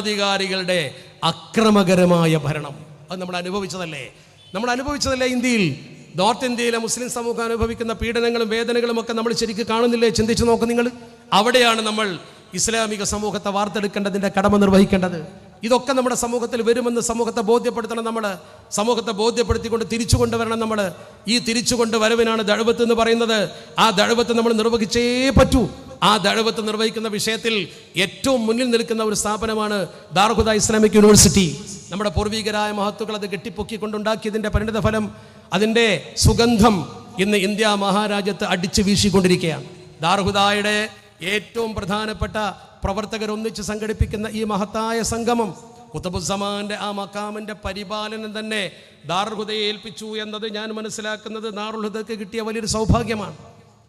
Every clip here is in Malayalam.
ഭരണാധികാരികളുടെ അക്രമകരമായ ഭരണം. അത് നമ്മൾ അനുഭവിച്ചതല്ലേ? നമ്മൾ അനുഭവിച്ചതല്ലേ ഇന്ത്യയിൽ? നോർത്ത് ഇന്ത്യയിലെ മുസ്ലിം സമൂഹം അനുഭവിക്കുന്ന പീഡനങ്ങളും വേദനകളും ഒക്കെ നമ്മൾ ശരിക്കും കാണുന്നില്ലേ? ചിന്തിച്ചു നോക്ക് നിങ്ങൾ. അവിടെയാണ് നമ്മൾ ഇസ്ലാമിക സമൂഹത്തെ വാർത്തെടുക്കേണ്ടതിന്റെ കടമ നിർവഹിക്കേണ്ടത്. ഇതൊക്കെ നമ്മുടെ സമൂഹത്തിൽ വരുമെന്ന് സമൂഹത്തെ ബോധ്യപ്പെടുത്തണം നമ്മൾ. സമൂഹത്തെ ബോധ്യപ്പെടുത്തിക്കൊണ്ട് തിരിച്ചു കൊണ്ടുവരണം നമ്മൾ. ഈ തിരിച്ചു കൊണ്ടുവരവിനാണ് ദഴവത്ത് എന്ന് പറയുന്നത്. ആ ദഴവത്ത് നമ്മൾ നിർവഹിച്ചേ പറ്റൂ. ആ ദഴവത്ത് നിർവഹിക്കുന്ന വിഷയത്തിൽ ഏറ്റവും മുന്നിൽ നിൽക്കുന്ന ഒരു സ്ഥാപനമാണ് ദാർഹുദ ഇസ്ലാമിക് യൂണിവേഴ്സിറ്റി. നമ്മുടെ പൂർവികരായ മഹത്തുക്കൾ അത് കെട്ടിപ്പൊക്കിക്കൊണ്ടുണ്ടാക്കിയതിന്റെ പരിണിത ഫലം അതിന്റെ സുഗന്ധം ഇന്ന് ഇന്ത്യ മഹാരാജ്യത്ത് അടിച്ചു വീശിക്കൊണ്ടിരിക്കുകയാണ്. ദാർഹുദായുടെ ഏറ്റവും പ്രധാനപ്പെട്ട പ്രവർത്തകർ ഒന്നിച്ച് സംഘടിപ്പിക്കുന്ന ഈ മഹത്തായ സംഗമം കുത്തബുസമാന്റെ ആ മക്കാമിന്റെ പരിപാലനം തന്നെ ദാർഹുദയെ ഏൽപ്പിച്ചു എന്നത് ഞാൻ മനസ്സിലാക്കുന്നത് ദാർഹുദക്ക് കിട്ടിയ വലിയൊരു സൗഭാഗ്യമാണ്.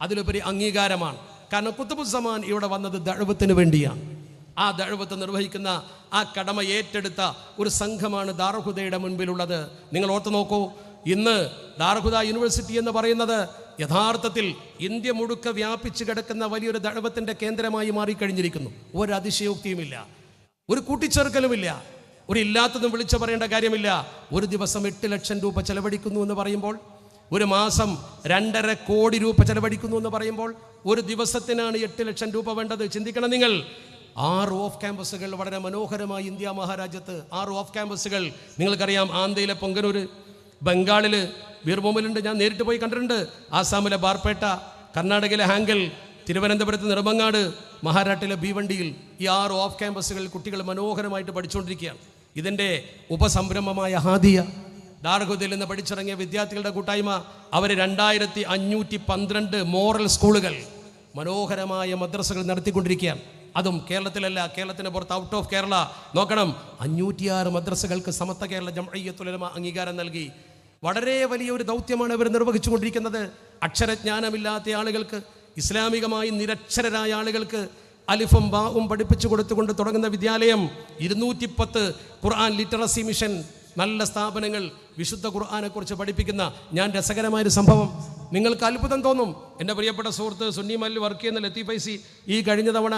അതിലുപരി അംഗീകാരമാണ്. കാരണം കുത്തുബുസമാൻ ഇവിടെ വന്നത് ദഴവത്തിന് വേണ്ടിയാണ്. ആ ദഴവത്ത് നിർവഹിക്കുന്ന ആ കടമ ഏറ്റെടുത്ത ഒരു സംഘമാണ് ദാർഹുദയുടെ മുൻപിലുള്ളത്. നിങ്ങൾ ഓർത്തു നോക്കൂ ഇന്ന് ദാർഹുദ യൂണിവേഴ്സിറ്റി എന്ന് പറയുന്നത് യഥാർത്ഥത്തിൽ ഇന്ത്യ മുഴുക്ക വ്യാപിച്ചു കിടക്കുന്ന വലിയൊരു ദഴവത്തിന്റെ കേന്ദ്രമായി മാറിക്കഴിഞ്ഞിരിക്കുന്നു. ഒരു അതിശയോക്തിയുമില്ല ഒരു കൂട്ടിച്ചേർക്കലുമില്ല ഒരു ഇല്ലാത്തതും വിളിച്ചു പറയേണ്ട കാര്യമില്ല. ഒരു ദിവസം എട്ട് ലക്ഷം രൂപ ചെലവഴിക്കുന്നു എന്ന് പറയുമ്പോൾ ഒരു മാസം രണ്ടര കോടി രൂപ ചെലവഴിക്കുന്നു എന്ന് പറയുമ്പോൾ ഒരു ദിവസത്തിനാണ് എട്ട് ലക്ഷം രൂപ വേണ്ടത്. ചിന്തിക്കണം നിങ്ങൾ. ആറ് ഓഫ് ക്യാമ്പസുകൾ വളരെ മനോഹരമായി ഇന്ത്യ മഹാരാജ്യത്ത്. ആറ് ഓഫ് ക്യാമ്പസുകൾ നിങ്ങൾക്കറിയാം ആന്ധ്രയിലെ പൊങ്കനൂർ ബംഗാളിൽ ബീർഭൂമിലുണ്ട്. ഞാൻ നേരിട്ട് പോയി കണ്ടിട്ടുണ്ട്. ആസാമിലെ ബാർപേട്ട കർണാടകയിലെ ഹാങ്കൽ തിരുവനന്തപുരത്ത് നിർമ്മങ്ങാട് മഹാരാഷ്ട്രയിലെ ഭീവണ്ടിയിൽ ഈ ആറ് ഓഫ് ക്യാമ്പസുകളിൽ കുട്ടികൾ മനോഹരമായിട്ട് പഠിച്ചുകൊണ്ടിരിക്കുകയാണ്. ഇതിന്റെ ഉപസംരംഭമായ ഹാദിയ ഡാർഹുദയിൽ നിന്ന് പഠിച്ചിറങ്ങിയ വിദ്യാർത്ഥികളുടെ കൂട്ടായ്മ അവർ രണ്ടായിരത്തി അഞ്ഞൂറ്റി പന്ത്രണ്ട് മോറൽ സ്കൂളുകൾ മനോഹരമായ മദ്രസകൾ നടത്തിക്കൊണ്ടിരിക്കുകയാണ്. അതും കേരളത്തിലല്ല കേരളത്തിന് പുറത്ത് ഔട്ട് ഓഫ് കേരള. നോക്കണം അഞ്ഞൂറ്റിയാറ് മദ്രസകൾക്ക് സമത്ത കേരള ജംഅയ്യത്തുലമ അംഗീകാരം നൽകി. വളരെ വലിയ ഒരു ദൗത്യമാണ് ഇവർ നിർവഹിച്ചുകൊണ്ടിരിക്കുന്നത്. അക്ഷരജ്ഞാനമില്ലാത്ത ആളുകൾക്ക് ഇസ്ലാമികമായി നിരക്ഷരരായ ആളുകൾക്ക് അലിഫും ബാവും പഠിപ്പിച്ചു കൊടുത്തുകൊണ്ട് തുടങ്ങുന്ന വിദ്യാലയം ഇരുന്നൂറ്റിപ്പത്ത് ഖുർആൻ ലിറ്ററസി മിഷൻ നല്ല സ്ഥാപനങ്ങൾ വിശുദ്ധ ഖുർആാനെക്കുറിച്ച് പഠിപ്പിക്കുന്ന ഞാൻ രസകരമായൊരു സംഭവം. നിങ്ങൾക്ക് അത്ഭുതം തോന്നും. എന്റെ പ്രിയപ്പെട്ട സുഹൃത്ത് സുന്നി മല്ലി വർക്ക് ചെയ്യുന്ന ലത്തീഫൈസി ഈ കഴിഞ്ഞ തവണ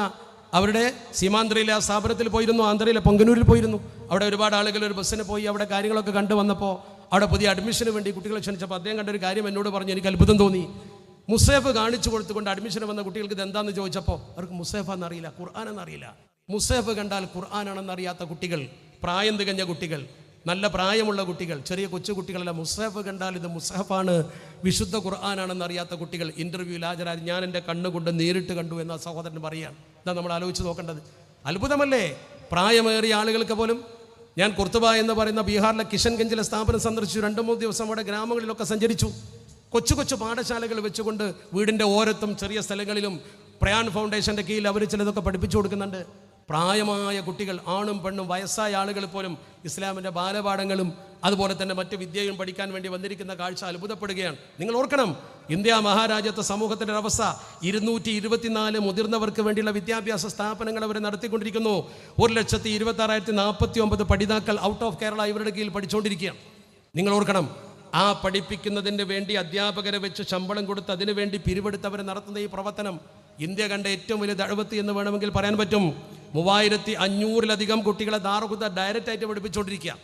അവരുടെ സീമാന്തരയിലെ ആ സ്ഥാപനത്തിൽ പോയിരുന്നു ആന്ധ്രയിലെ പൊങ്കനൂരിൽ പോയിരുന്നു. അവിടെ ഒരുപാട് ആളുകൾ ഒരു ബസ്സിന് പോയി അവിടെ കാര്യങ്ങളൊക്കെ കണ്ടു വന്നപ്പോൾ അവിടെ പുതിയ അഡ്മിഷന് വേണ്ടി കുട്ടികളെ ക്ഷണിച്ചപ്പോൾ അദ്ദേഹം കണ്ടൊരു കാര്യം എന്നോട് പറഞ്ഞു എനിക്ക് അത്ഭുതം തോന്നി. മുസേഫ് കാണിച്ചു കൊടുത്തുകൊണ്ട് അഡ്മിഷൻ വന്ന കുട്ടികൾക്ക് ഇത് എന്താണെന്ന് ചോദിച്ചപ്പോൾ അവർക്ക് മുസേഫ് എന്നറിയില്ല ഖുർആാനെന്നറിയില്ല മുസേഫ് കണ്ടാൽ ഖുർആാനാണെന്നറിയാത്ത കുട്ടികൾ പ്രായം തികഞ്ഞ കുട്ടികൾ നല്ല പ്രായമുള്ള കുട്ടികൾ ചെറിയ കൊച്ചു കുട്ടികളല്ല മുസഹഫ് കണ്ടാൽ ഇത് മുസഹഫാണ് വിശുദ്ധ ഖുർആാനാണെന്ന് അറിയാത്ത കുട്ടികൾ. ഇന്റർവ്യൂവിൽ ഹാജരായി. ഞാൻ എന്റെ കണ്ണുകൊണ്ട് നേരിട്ട് കണ്ടു എന്ന സഹോദരൻ പറയാണ് ഇതാ നമ്മൾ ആലോചിച്ച് നോക്കേണ്ടത്. അത്ഭുതമല്ലേ? പ്രായമേറിയ ആളുകൾക്ക് പോലും ഞാൻ കുർത്തുബ എന്ന് പറയുന്ന ബീഹാറിലെ കിഷൻഗഞ്ചിലെ സ്ഥാപനം സന്ദർശിച്ചു. രണ്ട് മൂന്ന് ദിവസം അവിടെ ഗ്രാമങ്ങളിലൊക്കെ സഞ്ചരിച്ചു. കൊച്ചു കൊച്ചു പാഠശാലകൾ വെച്ചുകൊണ്ട് വീടിന്റെ ഓരത്തും ചെറിയ സ്ഥലങ്ങളിലും പ്രയാൺ ഫൗണ്ടേഷന്റെ കീഴിൽ അവർ ചിലതൊക്കെ പഠിപ്പിച്ചു കൊടുക്കുന്നുണ്ട്. പ്രായമായ കുട്ടികൾ ആണും പെണ്ണും വയസ്സായ ആളുകൾ പോലും ഇസ്ലാമിന്റെ ബാലപാഠങ്ങളും അതുപോലെ തന്നെ മറ്റ് വിദ്യയും പഠിക്കാൻ വേണ്ടി വന്നിരിക്കുന്ന കാഴ്ച അത്ഭുതപ്പെടുകയാണ്. നിങ്ങൾ ഓർക്കണം ഇന്ത്യ മഹാരാജ്യത്തെ സമൂഹത്തിന്റെ അവസ്ഥ ഇരുന്നൂറ്റി ഇരുപത്തിനാല് മുതിർന്നവർക്ക് വേണ്ടിയുള്ള വിദ്യാഭ്യാസ സ്ഥാപനങ്ങൾ അവർ നടത്തിക്കൊണ്ടിരിക്കുന്നു. ഒരു ലക്ഷത്തി ഇരുപത്തി ആറായിരത്തി നാൽപ്പത്തി ഒമ്പത് പഠിതാക്കൾ ഔട്ട് ഓഫ് കേരള ഇവരുടെ കീഴിൽ പഠിച്ചുകൊണ്ടിരിക്കുകയാണ്. നിങ്ങൾ ഓർക്കണം ആ പഠിപ്പിക്കുന്നതിന് വേണ്ടി അധ്യാപകരെ വെച്ച് ശമ്പളം കൊടുത്ത് അതിനുവേണ്ടി വേണ്ടി പിരിവെടുത്തവർ നടത്തുന്ന ഈ പ്രവർത്തനം ഇന്ത്യ കണ്ട ഏറ്റവും വലിയ ദഴവത്തി എന്ന് വേണമെങ്കിൽ പറയാൻ പറ്റും. മൂവായിരത്തി അഞ്ഞൂറിലധികം കുട്ടികളെ ദാറുകുത്ത ഡയറക്റ്റ് ആയിട്ട് പഠിപ്പിച്ചുകൊണ്ടിരിക്കുക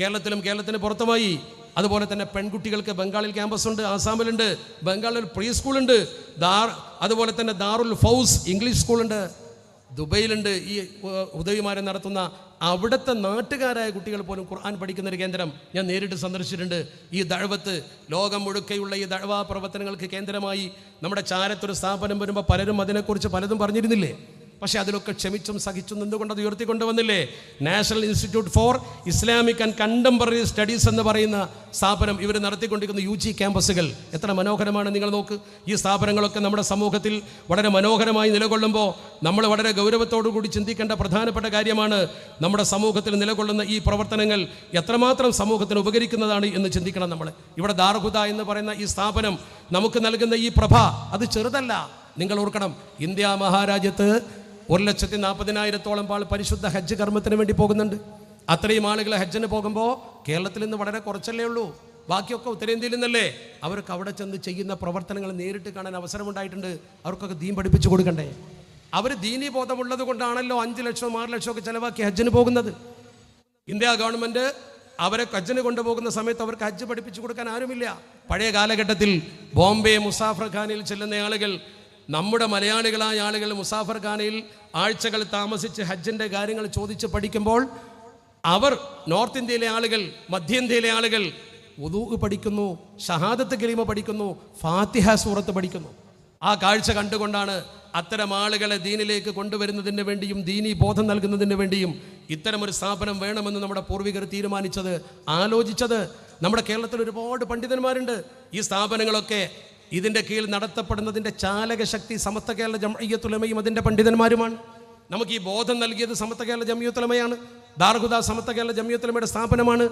കേരളത്തിലും കേരളത്തിന് പുറത്തുമായി. അതുപോലെ തന്നെ പെൺകുട്ടികൾക്ക് ബംഗാളിൽ ക്യാമ്പസ് ഉണ്ട് ആസാമിലുണ്ട് ബംഗാളിൽ പ്രീ സ്കൂളുണ്ട് ദാർ അതുപോലെ തന്നെ ദാറുൽ ഫൗസ് ഇംഗ്ലീഷ് സ്കൂളുണ്ട് ദുബൈയിലുണ്ട്. ഈ ഉദവിമാരെ നടത്തുന്ന അവിടുത്തെ നാട്ടുകാരായ കുട്ടികൾ പോലും ഖുർആൻ പഠിക്കുന്ന ഒരു കേന്ദ്രം ഞാൻ നേരിട്ട് സന്ദർശിച്ചിട്ടുണ്ട്. ഈ ദഴവത്ത് ലോകം മുഴുക്കെയുള്ള ഈ ദഴവാ പ്രവർത്തനങ്ങൾക്ക് കേന്ദ്രമായി നമ്മുടെ ചാരത്തൊരു സ്ഥാപനം വരുമ്പോൾ പലരും അതിനെക്കുറിച്ച് പലതും പറഞ്ഞിരുന്നില്ലേ? പക്ഷേ അതിലൊക്കെ ക്ഷമിച്ചും സഹിച്ചും നിന്നുകൊണ്ടത് ഉയർത്തിക്കൊണ്ട് ഉയർത്തിക്കൊണ്ടുവന്നില്ലേ? National Institute for Islamic and Contemporary Studies എന്ന് പറയുന്ന സ്ഥാപനം ഇവർ നടത്തിക്കൊണ്ടിരിക്കുന്ന യു ജി ക്യാമ്പസുകൾ. എത്ര മനോഹരമാണ് നിങ്ങൾ നോക്ക്. ഈ സ്ഥാപനങ്ങളൊക്കെ നമ്മുടെ സമൂഹത്തിൽ വളരെ മനോഹരമായി നിലകൊള്ളുമ്പോൾ നമ്മൾ വളരെ ഗൗരവത്തോടു കൂടി ചിന്തിക്കേണ്ട പ്രധാനപ്പെട്ട കാര്യമാണ് നമ്മുടെ സമൂഹത്തിൽ നിലകൊള്ളുന്ന ഈ പ്രവർത്തനങ്ങൾ എത്രമാത്രം സമൂഹത്തിന് ഉപകരിക്കുന്നതാണ് എന്ന് ചിന്തിക്കണം നമ്മൾ. ഇവിടെ ദാർഹുദ എന്ന് പറയുന്ന ഈ സ്ഥാപനം നമുക്ക് നൽകുന്ന ഈ പ്രഭ അത് ചെറുതല്ല. നിങ്ങൾ ഓർക്കണം ഇന്ത്യ മഹാരാജ്യത്ത് ഒരു ലക്ഷത്തി നാൽപ്പതിനായിരത്തോളം ആൾ പരിശുദ്ധ ഹജ്ജ് കർമ്മത്തിന് വേണ്ടി പോകുന്നുണ്ട്. അത്രയും ആളുകൾ ഹജ്ജിന് പോകുമ്പോൾ കേരളത്തിൽ നിന്ന് വളരെ കുറച്ചല്ലേ ഉള്ളൂ. ബാക്കിയൊക്കെ ഉത്തരേന്ത്യയിൽ നിന്നല്ലേ. അവർക്ക് അവിടെ ചെന്ന് ചെയ്യുന്ന പ്രവർത്തനങ്ങൾ നേരിട്ട് കാണാൻ അവസരമുണ്ടായിട്ടുണ്ട്. അവർക്കൊക്കെ ദീൻ പഠിപ്പിച്ചു കൊടുക്കണ്ടേ? അവർ ദീനി ബോധമുള്ളത് കൊണ്ടാണല്ലോ അഞ്ച് ലക്ഷം ആറ് ലക്ഷം ഒക്കെ ചിലവാക്കി ഹജ്ജിന് പോകുന്നത്. ഇന്ത്യ ഗവൺമെന്റ് അവരെ ഹജ്ജിന് കൊണ്ടുപോകുന്ന സമയത്ത് അവർക്ക് ഹജ്ജ് പഠിപ്പിച്ചു കൊടുക്കാൻ ആരുമില്ല. പഴയ കാലഘട്ടത്തിൽ ബോംബെ മുസാഫർ ഖാനിൽ ചെല്ലുന്ന ആളുകൾ നമ്മുടെ മലയാളികളായ ആളുകൾ മുസാഫർ ഖാനയിൽ ആഴ്ചകൾ താമസിച്ച് ഹജ്ജിന്റെ കാര്യങ്ങൾ ചോദിച്ച് പഠിക്കുമ്പോൾ അവർ നോർത്ത് ഇന്ത്യയിലെ ആളുകൾ മധ്യേന്ത്യയിലെ ആളുകൾ ഉദൂഹ് പഠിക്കുന്നു ഷഹാദത്ത് കരീമ പഠിക്കുന്നു ഫാത്തിഹ സൂറത്ത് പഠിക്കുന്നു. ആ കാഴ്ച കണ്ടുകൊണ്ടാണ് അത്തരം ആളുകളെ ദീനിലേക്ക് കൊണ്ടുവരുന്നതിന് വേണ്ടിയും ദീനി ബോധം നൽകുന്നതിന് വേണ്ടിയും ഇത്തരം ഒരു സ്ഥാപനം വേണമെന്ന് നമ്മുടെ പൂർവികർ തീരുമാനിച്ചത് ആലോചിച്ചത്. നമ്മുടെ കേരളത്തിൽ ഒരുപാട് പണ്ഡിതന്മാരുണ്ട്. ഈ സ്ഥാപനങ്ങളൊക്കെ ഇതിന്റെ കീഴിൽ നടത്തപ്പെടുന്നതിന്റെ ചാലകശക്തി സമസ്ത കേരള ജമയ്യത്തുലമയും അതിന്റെ പണ്ഡിതന്മാരുമാണ്. നമുക്ക് ഈ ബോധം നൽകിയത് സമസ്ത കേരള ജമിയത്തുലമയാണ് ദാർഹുദ സമസ്ത കേരള ജമിയത്തുലമയുടെ സ്ഥാപനമാണ്.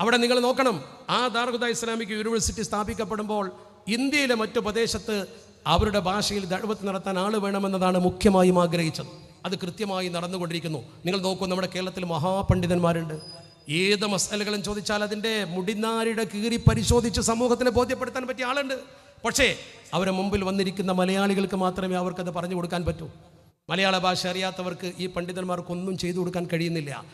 അവിടെ നിങ്ങൾ നോക്കണം ആ ദാർഹുദ ഇസ്ലാമിക് യൂണിവേഴ്സിറ്റി സ്ഥാപിക്കപ്പെടുമ്പോൾ ഇന്ത്യയിലെ മറ്റു പ്രദേശത്ത് അവരുടെ ഭാഷയിൽ ദഴവത്ത് നടത്താൻ ആൾ വേണമെന്നതാണ് മുഖ്യമായും ആഗ്രഹിച്ചത്. അത് കൃത്യമായി നടന്നുകൊണ്ടിരിക്കുന്നു. നിങ്ങൾ നോക്കൂ നമ്മുടെ കേരളത്തിൽ മഹാപണ്ഡിതന്മാരുണ്ട്. ഏത് മസാലകളും ചോദിച്ചാൽ അതിന്റെ മുടിനാരിയുടെ കീറി പരിശോധിച്ച് സമൂഹത്തിന് ബോധ്യപ്പെടുത്താൻ പറ്റിയ ആളുണ്ട്. പക്ഷേ അവരെ മുമ്പിൽ വന്നിരിക്കുന്ന മലയാളികൾക്ക് മാത്രമേ അവർക്കത് പറഞ്ഞു കൊടുക്കാൻ പറ്റൂ. മലയാള ഭാഷ അറിയാത്തവർക്ക് ഈ പണ്ഡിതന്മാർക്കൊന്നും ചെയ്തു കൊടുക്കാൻ കഴിയുന്നില്ല.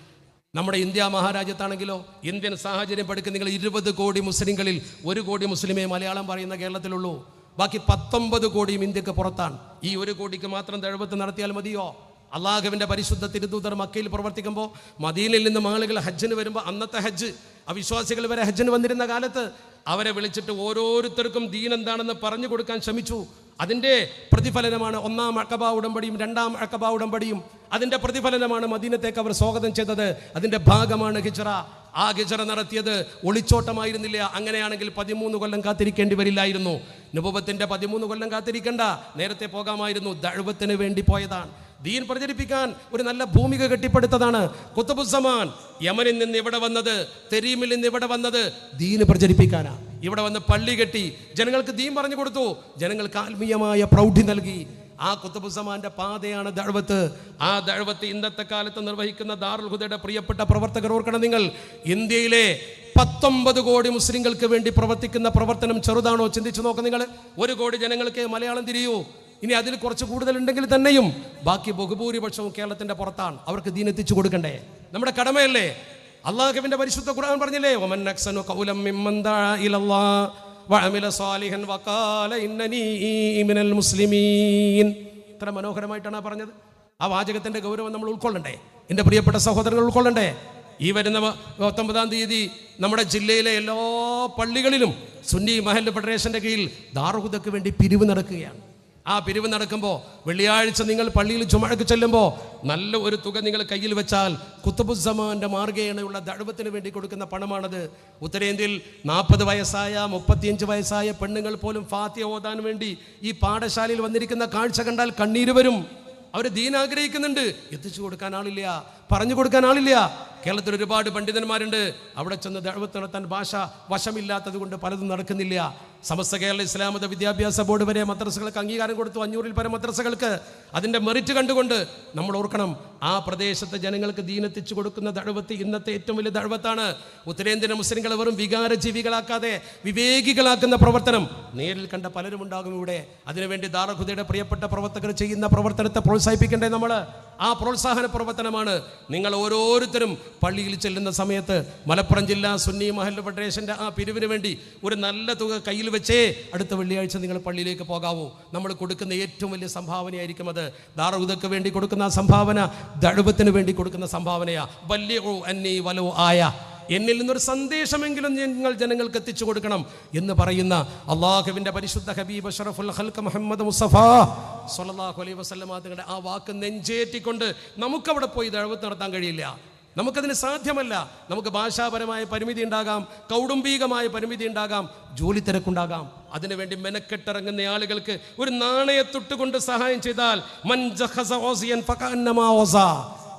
നമ്മുടെ ഇന്ത്യ മഹാരാജ്യത്താണെങ്കിലോ ഇന്ത്യൻ സാഹചര്യം പഠിക്കുന്ന നിങ്ങൾ ഇരുപത് കോടി മുസ്ലിങ്ങളിൽ ഒരു കോടി മുസ്ലിമേ മലയാളം പറയുന്ന കേരളത്തിലുള്ളൂ. ബാക്കി പത്തൊമ്പത് കോടിയും ഇന്ത്യയ്ക്ക് പുറത്താണ്. ഈ ഒരു കോടിക്ക് മാത്രം ദഴവത്ത് നടത്തിയാൽ മതിയോ? അള്ളാഹുവിന്റെ പരിശുദ്ധ തിരുദൂതർ മക്കയിൽ പ്രവർത്തിക്കുമ്പോൾ മദീനയിൽ നിന്ന് ആളുകൾ ഹജ്ജിന് വരുമ്പോൾ അന്നത്തെ ഹജ്ജ് അവിശ്വാസികൾ വരെ ഹജ്ജിന് വന്നിരുന്ന കാലത്ത് അവരെ വിളിച്ചിട്ട് ഓരോരുത്തർക്കും ദീൻ എന്താണെന്ന് പറഞ്ഞു കൊടുക്കാൻ ശ്രമിച്ചു. അതിന്റെ പ്രതിഫലനമാണ് ഒന്നാം അക്കബ ഉടമ്പടിയും രണ്ടാം അക്കബ ഉടമ്പടിയും. അതിന്റെ പ്രതിഫലനമാണ് മദീനത്തേക്ക് അവർ സ്വാഗതം ചെയ്തത്. അതിന്റെ ഭാഗമാണ് ഹിജറ. ആ ഹിജറ നടത്തിയത് ഒളിച്ചോട്ടമായിരുന്നില്ല. അങ്ങനെയാണെങ്കിൽ പതിമൂന്ന് കൊല്ലം കാത്തിരിക്കേണ്ടി വരില്ലായിരുന്നു. നുപത്തിന്റെ പതിമൂന്ന് കൊല്ലം കാത്തിരിക്കണ്ട. നേരത്തെ പോകാമായിരുന്നു. ദഴുവത്തിന് വേണ്ടി പോയതാണ്. ദീൻ പ്രചരിപ്പിക്കാൻ ഒരു നല്ല ഭൂമിക കെട്ടിപ്പടുത്തതാണ് കുത്തബുസമാൻ യമനിൽ നിന്ന് ഇവിടെ വന്നത്? തെരീമിൽ നിന്ന് ഇവിടെ വന്നത്? ദീന് പ്രചരിപ്പിക്കാനാണ് ഇവിടെ വന്ന് പള്ളി കെട്ടി. ജനങ്ങൾക്ക് ദീൻ പറഞ്ഞു കൊടുത്തു. ജനങ്ങൾക്ക് ആത്മീയമായ പ്രൗഢി നൽകി. ആ കുത്തബുസമാന്റെ പാതയാണ് ദഴവത്ത്. ആ ദഴവത്ത് ഇന്നത്തെ കാലത്ത് നിർവഹിക്കുന്ന ദാറുൽ ഹുദയുടെ പ്രിയപ്പെട്ട പ്രവർത്തകർ ഓർക്കണം നിങ്ങൾ. ഇന്ത്യയിലെ പത്തൊമ്പത് കോടി മുസ്ലിങ്ങൾക്ക് വേണ്ടി പ്രവർത്തിക്കുന്ന പ്രവർത്തനം ചെറുതാണോ? ചിന്തിച്ചു നോക്കാം നിങ്ങൾ. ഒരു കോടി ജനങ്ങൾക്ക് മലയാളം തിരിയൂ. ഇനി അതിൽ കുറച്ച് കൂടുതൽ ഉണ്ടെങ്കിൽ തന്നെയും ബാക്കി ബഹുഭൂരിപക്ഷവും കേരളത്തിന്റെ പുറത്താണ്. അവർക്ക് ദീനെത്തിച്ചു കൊടുക്കണ്ടേ? നമ്മുടെ കടമയല്ലേ? അള്ളാഹുവിന്റെ പരിശുദ്ധ ഖുർആൻ പറഞ്ഞില്ലേ ഒമൻ നക്സനു കൗലം സാലിഹൻ ഇന്നനീ മിനൽ മുസ്ലിമീൻ. ഇത്ര മനോഹരമായിട്ടാണ് പറഞ്ഞത്. ആ വാചകത്തിന്റെ ഗൗരവം നമ്മൾ ഉൾക്കൊള്ളണ്ടേ? എന്റെ പ്രിയപ്പെട്ട സഹോദരങ്ങൾ ഉൾക്കൊള്ളണ്ടേ? ഈ വരുന്ന പത്തൊമ്പതാം തീയതി നമ്മുടെ ജില്ലയിലെ എല്ലാ പള്ളികളിലും സുന്നി മഹൽ ഫെഡറേഷന്റെ കീഴിൽ ദാർഹുദക്ക് വേണ്ടി പിരിവ് നടക്കുകയാണ്. ആ പിരിവ് നടക്കുമ്പോൾ വെള്ളിയാഴ്ച നിങ്ങൾ പള്ളിയിൽ ചുമഴക്ക് ചെല്ലുമ്പോൾ നല്ല ഒരു തുക നിങ്ങൾ കയ്യിൽ വെച്ചാൽ കുത്തബുസമാന്റെ മാർഗേണയുള്ള ദഴവത്തിന് വേണ്ടി കൊടുക്കുന്ന പണമാണത്. ഉത്തരേന്ത്യയിൽ നാൽപ്പത് വയസ്സായ മുപ്പത്തിയഞ്ച് വയസ്സായ പെണ്ണുങ്ങൾ പോലും ഫാത്തിയ ഓതാൻ വേണ്ടി ഈ പാഠശാലയിൽ വന്നിരിക്കുന്ന കാഴ്ച കണ്ടാൽ കണ്ണീര് വരും. അവർ ദീൻ ആഗ്രഹിക്കുന്നുണ്ട് എത്തിച്ചു കൊടുക്കാൻ ആളില്ല പറഞ്ഞു കൊടുക്കാൻ ആളില്ല. കേരളത്തിൽ ഒരുപാട് പണ്ഡിതന്മാരുണ്ട്. അവിടെ ചെന്ന് ദഴവത്ത് നടത്താൻ ഭാഷ വശമില്ലാത്തത് കൊണ്ട് പലതും നടക്കുന്നില്ല. സമസ്ത കേരള ഇസ്ലാമത വിദ്യാഭ്യാസ ബോർഡ് വരെ മദ്രസകൾക്ക് അംഗീകാരം കൊടുത്തു. അഞ്ഞൂറിൽ പരം മദ്രസകൾക്ക്. അതിന്റെ മെറിറ്റ് കണ്ടുകൊണ്ട് നമ്മൾ ഓർക്കണം ആ പ്രദേശത്തെ ജനങ്ങൾക്ക് ദീനെത്തിച്ചു കൊടുക്കുന്ന ദഴവത്ത് ഇന്നത്തെ ഏറ്റവും വലിയ ദഴവത്താണ് ഉത്തരേന്ത്യൻ മുസ്ലിങ്ങളെ വെറും വികാര ജീവികളാക്കാതെ വിവേകികളാക്കുന്ന പ്രവർത്തനം നേരിൽ കണ്ട പലരും ഉണ്ടാകും ഇവിടെ. അതിനുവേണ്ടി ദാറഹുദയുടെ പ്രിയപ്പെട്ട പ്രവർത്തകർ ചെയ്യുന്ന പ്രവർത്തനത്തെ പ്രോത്സാഹിപ്പിക്കേണ്ടേ നമ്മൾ ആ പ്രോത്സാഹന പ്രവർത്തനമാണ് നിങ്ങൾ ഓരോരുത്തരും പള്ളിയിൽ ചെല്ലുന്ന സമയത്ത് മലപ്പുറം ജില്ലാ സുന്നി മഹൽ ഫെഡറേഷന്റെ ആ പിരിവിന് വേണ്ടി ഒരു നല്ല തുക കയ്യിൽ വെച്ചേ അടുത്ത വെള്ളിയാഴ്ച നിങ്ങൾ പള്ളിയിലേക്ക് പോകാവൂ. നമ്മൾ കൊടുക്കുന്ന ഏറ്റവും വലിയ സംഭാവനയായിരിക്കും അത്. ദാറുദക്ക് വേണ്ടി കൊടുക്കുന്ന സംഭാവന ദഴുവത്തിന് വേണ്ടി കൊടുക്കുന്ന സംഭാവനയാ. വലിയ അന്നി വലോ ആയ. എന്നിൽ നിന്നൊരു സന്ദേശമെങ്കിലും നിങ്ങൾ ജനങ്ങൾക്ക് എത്തിച്ചു കൊടുക്കണം എന്ന് പറയുന്ന അള്ളാഹുവിന്റെ പരിശുദ്ധ ഹബീബ് ഷറഫുൽ ഹൽക്ക് മുഹമ്മദ് മുസഫ സൊല്ലാഹു അലൈ വസല്ലമ തങ്ങളുടെ ആ വാക്ക് നെഞ്ചേറ്റിക്കൊണ്ട് നമുക്കവിടെ പോയി ദഴവത്ത് നടത്താൻ കഴിയില്ല. നമുക്കതിന് സാധ്യമല്ല. നമുക്ക് ഭാഷാപരമായ പരിമിതി ഉണ്ടാകാം കൗടുംബികമായ പരിമിതി ഉണ്ടാകാം ജോലി തിരക്കുണ്ടാകാം. അതിനുവേണ്ടി മെനക്കെട്ടിറങ്ങുന്ന ആളുകൾക്ക് ഒരു നാണയത്തൊട്ടുകൊണ്ട് സഹായം ചെയ്താൽ മൻ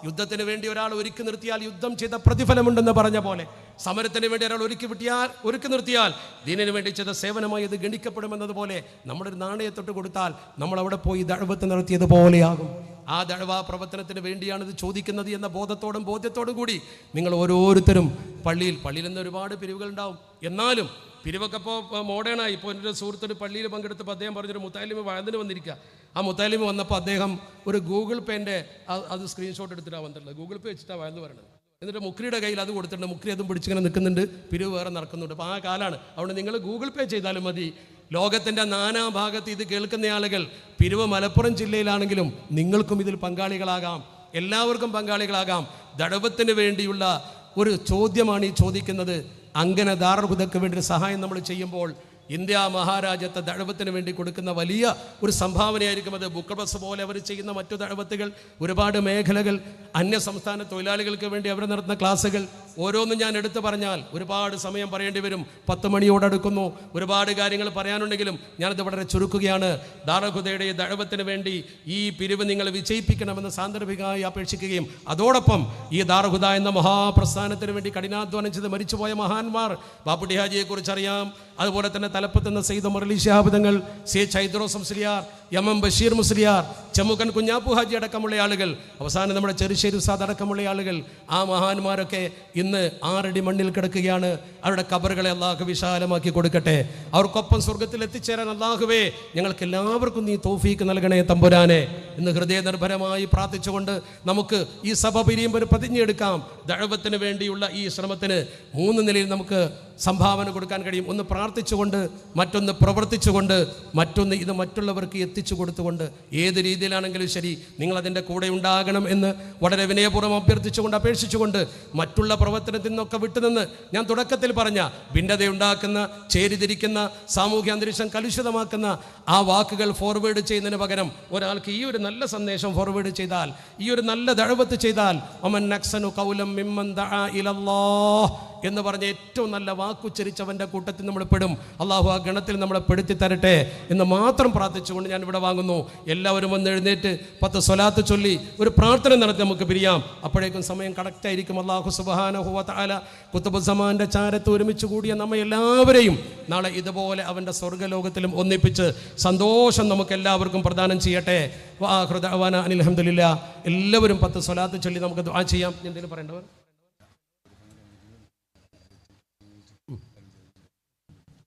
യുദ്ധത്തിന് വേണ്ടി ഒരാൾ ഒരുക്കി നിർത്തിയാൽ യുദ്ധം ചെയ്ത പ്രതിഫലമുണ്ടെന്ന് പറഞ്ഞ പോലെ സമരത്തിന് വേണ്ടി ഒരാൾ ഒരുക്കി വിട്ടിയാൽ ഒരുക്കി നിർത്തിയാൽ ദീനിന് വേണ്ടി ചെയ്ത സേവനമായി ഇത് ഗണിക്കപ്പെടുമെന്നതുപോലെ നമ്മുടെ ഒരു നാണയത്തൊട്ട് കൊടുത്താൽ നമ്മൾ അവിടെ പോയി ദഴവത്ത് നടത്തിയതുപോലെയാകും ആ ദഴവാ പ്രവർത്തനത്തിന് വേണ്ടിയാണ് ഇത് ചോദിക്കുന്നത് എന്ന ബോധത്തോടും ബോധ്യത്തോടും കൂടി നിങ്ങൾ ഓരോരുത്തരും പള്ളിയിൽ പള്ളിയിൽ നിന്ന് ഒരുപാട് പിരിവുകൾ ഉണ്ടാവും. എന്നാലും പിരിവൊക്കെ ഇപ്പോൾ മോഡേണായി ഇപ്പോൾ എന്റെ സുഹൃത്തൊരു പള്ളിയിൽ പങ്കെടുത്തപ്പോൾ അദ്ദേഹം പറഞ്ഞൊരു മുത്താലിമ വഴന്നിന് വന്നിരിക്കുക ആ മുത്താലിമ വന്നപ്പോൾ അദ്ദേഹം ഒരു ഗൂഗിൾ പേന്റെ അത് സ്ക്രീൻഷോട്ട് എടുത്തിട്ടാണ് വന്നിട്ടുള്ളത്. ഗൂഗിൾ പേ വെച്ചിട്ടാണ് വഴന്ന് പറയണത് എന്നിട്ട് മുക്രിയുടെ കയ്യിൽ അത് കൊടുത്തിട്ടുണ്ട്. മുക്രി അതും പിടിച്ചിങ്ങനെ നിൽക്കുന്നുണ്ട്. പിരിവ് വേറെ നടക്കുന്നുണ്ട്. അപ്പോൾ ആ കാലാണ്. അതുകൊണ്ട് നിങ്ങൾ ഗൂഗിൾ പേ ചെയ്താലും മതി. ലോകത്തിന്റെ നാനാഭാഗത്ത് ഇത് കേൾക്കുന്ന ആളുകൾ പിരിവ് മലപ്പുറം ജില്ലയിലാണെങ്കിലും നിങ്ങൾക്കും ഇതിൽ പങ്കാളികളാകാം. എല്ലാവർക്കും പങ്കാളികളാകാം. ദടവത്തിന് വേണ്ടിയുള്ള ഒരു ചോദ്യമാണ് ഈ ചോദിക്കുന്നത്. അങ്ങനെ ദാർഹുദക്ക് വേണ്ടി സഹായം നമ്മൾ ചെയ്യുമ്പോൾ ഇന്ത്യ മഹാരാജ്യത്തെ ദഴവത്തിന് വേണ്ടി കൊടുക്കുന്ന വലിയ ഒരു സംഭാവനയായിരിക്കും അത്. ബുക്ക് ബസ് പോലെ അവർ ചെയ്യുന്ന മറ്റു ദഴവത്തുകൾ ഒരുപാട് മേഖലകൾ അന്യ സംസ്ഥാന തൊഴിലാളികൾക്ക് വേണ്ടി അവർ നടത്തുന്ന ക്ലാസ്സുകൾ ഓരോന്നും ഞാൻ എടുത്തു പറഞ്ഞാൽ ഒരുപാട് സമയം പറയേണ്ടി വരും. പത്ത് മണിയോടടുക്കുന്നു ഒരുപാട് കാര്യങ്ങൾ പറയാനുണ്ടെങ്കിലും ഞാനത് വളരെ ചുരുക്കുകയാണ്. ദാറഹുദയുടെ ദഴവത്തിന് വേണ്ടി ഈ പിരിവ് നിങ്ങൾ വിജയിപ്പിക്കണമെന്ന് സാന്ദർഭികമായി അപേക്ഷിക്കുകയും അതോടൊപ്പം ഈ ദാറഹുദ എന്ന മഹാപ്രസ്ഥാനത്തിന് വേണ്ടി കഠിനാധ്വാനം ചെയ്ത് മരിച്ചുപോയ മഹാന്മാർ അറിയാം അതുപോലെ തന്നെ തലപ്പത്തുന്ന സെയ്ദ് മുരളി ശഹാബിതങ്ങൾ C H Haidros Musliyar M M Basheer Musliyar Chemmukkan Kunhappu Haji അടക്കമുള്ള ആളുകൾ അവസാനം നമ്മുടെ ചെറുശ്ശേരി സാദ് അടക്കമുള്ള ആളുകൾ ആ മഹാന്മാരൊക്കെ ഇന്ന് ആറടി മണ്ണിൽ കിടക്കുകയാണ്. അവരുടെ കബറുകളെ അള്ളാഹു വിശാലമാക്കി കൊടുക്കട്ടെ. അവർക്കൊപ്പം സ്വർഗത്തിൽ എത്തിച്ചേരാൻ അള്ളാഹുവേ ഞങ്ങൾക്ക് എല്ലാവർക്കും നീ തോഫീക്ക് നൽകണേ തമ്പുരാനെ. ഇന്ന് ഹൃദയനിർഭരമായി പ്രാർത്ഥിച്ചുകൊണ്ട് നമുക്ക് ഈ സഭ പിരിയുമ്പോൾ ഒരു ദഴവത്തിന് വേണ്ടിയുള്ള ഈ ശ്രമത്തിന് മൂന്ന് നിലയിൽ നമുക്ക് സംഭാവന കൊടുക്കാൻ കഴിയും. ഒന്ന് പ്രാർത്ഥിച്ചുകൊണ്ട് മറ്റൊന്ന് പ്രവർത്തിച്ചുകൊണ്ട് മറ്റൊന്ന് ഇത് മറ്റുള്ളവർക്ക് എത്തിച്ചു കൊടുത്തുകൊണ്ട് ഏത് രീതിയിലാണെങ്കിലും ശരി നിങ്ങൾ അതിന്റെ കൂടെ ഉണ്ടാകണം എന്ന് വളരെ വിനയപൂർവം അഭ്യർത്ഥിച്ചുകൊണ്ട് അപേക്ഷിച്ചുകൊണ്ട് മറ്റുള്ള പ്രവർത്തനത്തിൽ നിന്നൊക്കെ വിട്ടുനിന്ന് ഞാൻ തുടക്കത്തിൽ പറഞ്ഞ ഭിന്നതയുണ്ടാക്കുന്ന ചേരിതിരിക്കുന്ന സാമൂഹ്യ അന്തരീക്ഷം കലുഷിതമാക്കുന്ന ആ വാക്കുകൾ ഫോർവേഡ് ചെയ്യുന്നതിന് പകരം ഒരാൾക്ക് ഈ ഒരു നല്ല സന്ദേശം ഫോർവേഡ് ചെയ്താൽ ഈ ഒരു നല്ല ദഴവത്ത് ചെയ്താൽ അമൻ നക്സനു കൗലം മിമ്മൻ ദആ ഇലല്ലാഹ് എന്ന് പറഞ്ഞ ഏറ്റവും നല്ല വാക്കുച്ചരിച്ചവന്റെ കൂട്ടത്തിൽ നമ്മൾ പെടും. അള്ളാഹു ആ ഗണത്തിൽ നമ്മളെ പെടുത്തി തരട്ടെ എന്ന് മാത്രം പ്രാർത്ഥിച്ചുകൊണ്ട് ഞാൻ ഇവിടെ വാങ്ങുന്നു. എല്ലാവരും വന്ന് എഴുന്നേറ്റ് പത്ത് സ്വലാത്ത് ചൊല്ലി ഒരു പ്രാർത്ഥന നടത്തി നമുക്ക് പിരിയാം. അപ്പോഴേക്കും സമയം കറക്റ്റായിരിക്കും അള്ളാഹു സുബാനഹുവ താല കുത്തുബുസമാന്റെ ചാരത്ത് ഒരുമിച്ച് കൂടിയ നമ്മ എല്ലാവരെയും നാളെ ഇതുപോലെ അവന്റെ സ്വർഗലോകത്തിലും ഒന്നിപ്പിച്ച് സന്തോഷം നമുക്ക് എല്ലാവർക്കും പ്രദാനം ചെയ്യട്ടെ. വാഹൃദാന അനിൽ അഹമ്മദില്ല എല്ലാവരും പത്ത് സ്വലാത്ത് ചൊല്ലി നമുക്ക് ആ ചെയ്യാം. എന്തെങ്കിലും പറയേണ്ടവർ?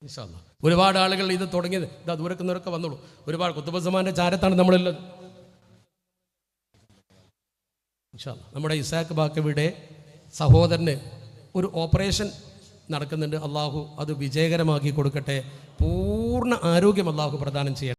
ഇൻഷാ അല്ലാ. ഒരുപാട് ആളുകൾ ഇത് തുടങ്ങിയത് ഇതാ ദൂരക്കുന്നവരൊക്കെ വന്നോളൂ. ഒരുപാട് കുത്തുബസമാന്റെ ചാരത്താണ് നമ്മളുള്ളത് ഇൻഷാ അല്ലാ. നമ്മുടെ ഇസാഖ് ബാക്കവിയുടെ സഹോദരന് ഒരു ഓപ്പറേഷൻ നടക്കുന്നുണ്ട്. അള്ളാഹു അത് വിജയകരമാക്കി കൊടുക്കട്ടെ. പൂർണ ആരോഗ്യം അള്ളാഹു പ്രദാനം ചെയ്യട്ടെ.